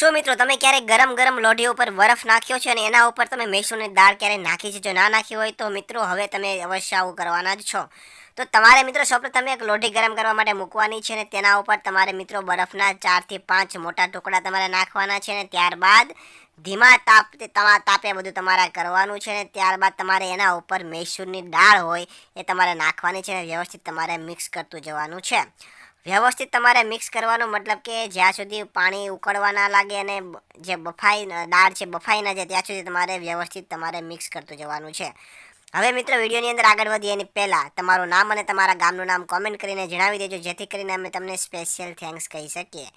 શું મિત્રો, તમે ક્યારેક ગરમ ગરમ લોઢી ઉપર બરફ નાખ્યો છે અને એના ઉપર તમે મૈસૂરની દાળ ક્યારેય નાખી છે? જો ના નાખી હોય તો મિત્રો, હવે તમે અવશ્ય આવું કરવાના જ છો. તો તમારે મિત્રો, સૌપ્રથમ એક લોઢી ગરમ કરવા માટે મૂકવાની છે અને તેના ઉપર તમારે મિત્રો બરફના ચારથી પાંચ મોટા ટુકડા તમારે નાખવાના છે અને ત્યારબાદ ધીમા તાપ તમા, તાપે બધું તમારે કરવાનું છે ને ત્યારબાદ તમારે એના ઉપર મૈસૂરની દાળ હોય એ તમારે નાખવાની છે અને વ્યવસ્થિત તમારે મિક્સ કરતું જવાનું છે. વ્યવસ્થિત તમારે મિક્સ કરવાનું મતલબ કે જ્યાં સુધી પાણી ઉકળવા ના લાગે અને જે બફાઈ, દાળ છે બફાઈ ના જાય, ત્યાં સુધી તમારે વ્યવસ્થિત તમારે મિક્સ કરતું જવાનું છે. હવે મિત્રો વિડીયોની અંદર આગળ વધીએ એની પહેલાં તમારું નામ અને તમારા ગામનું નામ કોમેન્ટ કરીને જણાવી દેજો, જેથી કરીને અમે તમને સ્પેશિયલ થેન્ક્સ કહી શકીએ.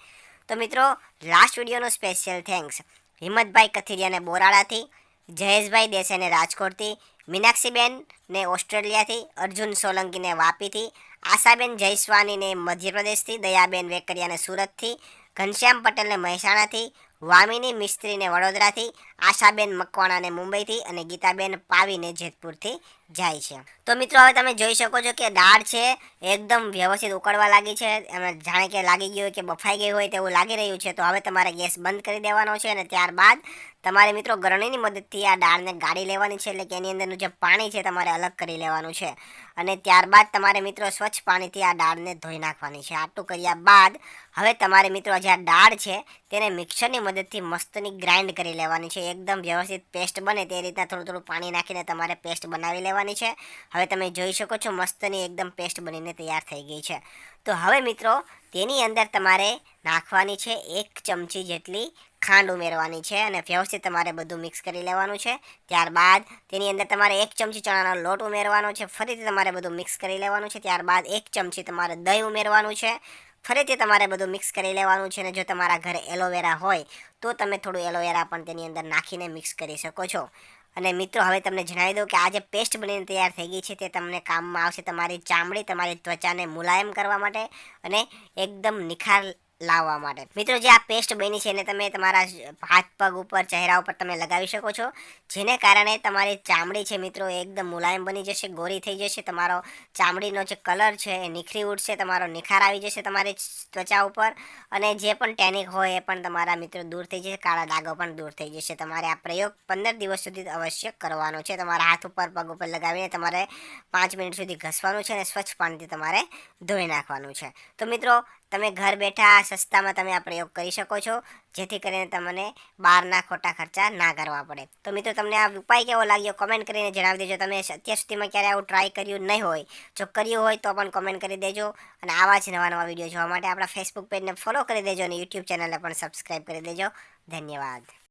તો મિત્રો લાસ્ટ વિડીયોનો સ્પેશિયલ થેન્ક્સ હિંમતભાઈ કથિરિયાને બોરાળાથી જયેશભાઈ દેસાઈને રાજકોટથી, મીનાક્ષીબેન ને ઓસ્ટ્રેલિયાથી, અર્જુન સોલંકીને વાપીથી, આશાબેન જયસ્વાનીને મધ્યપ્રદેશથી, દયાબેન વેકરિયાને સુરતથી, ઘનશ્યામ પટેલને મહેસાણાથી, વામિની મિસ્ત્રીને વડોદરાથી, આશાબેન મકવાણાને મુંબઈથી અને ગીતાબેન પાવીને જેતપુરથી જાય છે. તો મિત્રો, હવે તમે જોઈ શકો છો કે દાળ છે, એકદમ વ્યવસ્થિત ઉકળવા લાગી છે. એમાં જાણે કે લાગી ગયું હોય કે બફાઈ ગઈ હોય તેવું લાગી રહ્યું છે. તો હવે તમારે ગેસ બંધ કરી દેવાનો છે અને ત્યારબાદ તમારે મિત્રો ગરણીની મદદથી આ દાળને ગાળી લેવાની છે. એટલે કે એની અંદરનું જે પાણી છે તમારે અલગ કરી લેવાનું છે. અને ત્યારબાદ તમારે મિત્રો સ્વચ્છ પાણીથી આ દાળને ધોઈ નાખવાની છે. આટલું કર્યા બાદ હવે તમારે મિત્રો જે આ દાળ છે, તેને મિક્સરની મદદથી મસ્તની ગ્રાઇન્ડ કરી લેવાની છે. એકદમ વ્યવસ્થિત પેસ્ટ બને તે રીતના થોડું થોડું પાણી નાખીને તમારે પેસ્ટ બનાવી લેવાની છે. હવે તમે જોઈ શકો છો મસ્તની એકદમ પેસ્ટ બનીને તૈયાર થઈ ગઈ છે. તો હવે મિત્રો, તેની અંદર તમારે નાખવાની છે એક ચમચી જેટલી ખાંડ ઉમેરવાની છે અને વ્યવસ્થિત તમારે બધું મિક્સ કરી લેવાનું છે. ત્યારબાદ તેની અંદર તમારે એક ચમચી ચણાનો લોટ ઉમેરવાનો છે. ફરીથી તમારે બધું મિક્સ કરી લેવાનું છે. ત્યારબાદ એક ચમચી તમારે દહીં ઉમેરવાનું છે. ફરીથી તમારે બધું મિક્સ કરી લેવાનું છે અને જો તમારા ઘરે એલોવેરા હોય, તો તમે થોડું એલોવેરા પણ તેની અંદર નાખીને મિક્સ કરી શકો છો. અને મિત્રો, હવે તમને જણાવી દઉં કે આ જે પેસ્ટ બનીને તૈયાર થઈ ગઈ છે તે તમને કામમાં આવશે તમારી ચામડી, તમારી ત્વચાને મુલાયમ કરવા માટે અને એકદમ નિખાર લાવવા માટે. મિત્રો, જે આ પેસ્ટ બની છે એને તમે તમારા હાથ, પગ ઉપર, ચહેરા ઉપર તમે લગાવી શકો છો. જેને કારણે તમારી ચામડી છે મિત્રો એકદમ મુલાયમ બની જશે, ગોરી થઈ જશે. તમારો ચામડીનો જે કલર છે, એ નિખરી ઉઠશે તમારો નિખાર આવી જશે તમારી ત્વચા ઉપર. અને જે પણ ટેનિક હોય, એ પણ તમારા મિત્રો દૂર થઈ જશે, કાળા ડાઘો પણ દૂર થઈ જશે. તમારે આ પ્રયોગ પંદર દિવસ સુધી અવશ્ય કરવાનો છે. તમારા હાથ ઉપર, પગ ઉપર લગાવીને તમારે પાંચ મિનિટ સુધી ઘસવાનું છે અને સ્વચ્છ પાણીથી તમારે ધોઈ નાખવાનું છે. તો મિત્રો તમે ઘર બેઠા સસ્તામાં તમે આ પ્રયોગ કરી શકો છો, જેથી કરીને તમને બહારના ખોટા ખર્ચા ના કરવા પડે. તો મિત્રો, તમને આ ઉપાય કેવો લાગ્યો? કોમેન્ટ કરીને જણાવી દેજો. તમે અત્યાર સુધીમાં ક્યારે આવું ટ્રાય કર્યું નહીં હોય, જો કર્યું હોય તો પણ કોમેન્ટ કરી દેજો અને આવા જ નવા નવા વીડિયો જોવા માટે આપણા ફેસબુક પેજને ફોલો કરી દેજો અને યુટ્યુબ ચેનલને પણ સબસ્ક્રાઈબ કરી દેજો. ધન્યવાદ.